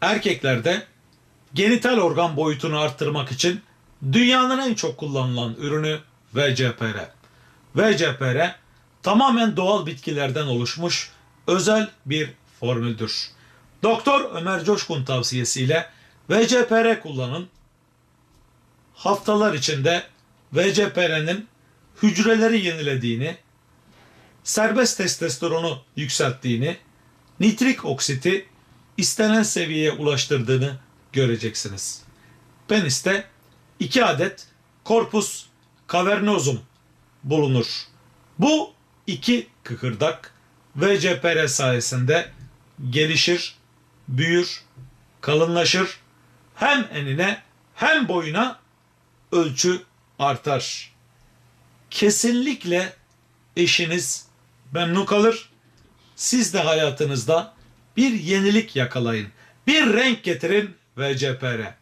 erkeklerde genital organ boyutunu arttırmak için dünyanın en çok kullanılan ürünü VCPR. VCPR tamamen doğal bitkilerden oluşmuş özel bir formüldür. Doktor Ömer Coşkun tavsiyesiyle VCPR kullanın. Haftalar içinde VCPR'nin hücreleri yenilediğini, serbest testosteronu yükselttiğini, nitrik oksiti istenen seviyeye ulaştırdığını göreceksiniz. Peniste 2 adet corpus cavernosum bulunur. Bu iki kıkırdak VCPR sayesinde gelişir, büyür, kalınlaşır. Hem enine hem boyuna ölçü artar. Kesinlikle eşiniz memnun kalır. Siz de hayatınızda bir yenilik yakalayın. Bir renk getirin VCPR.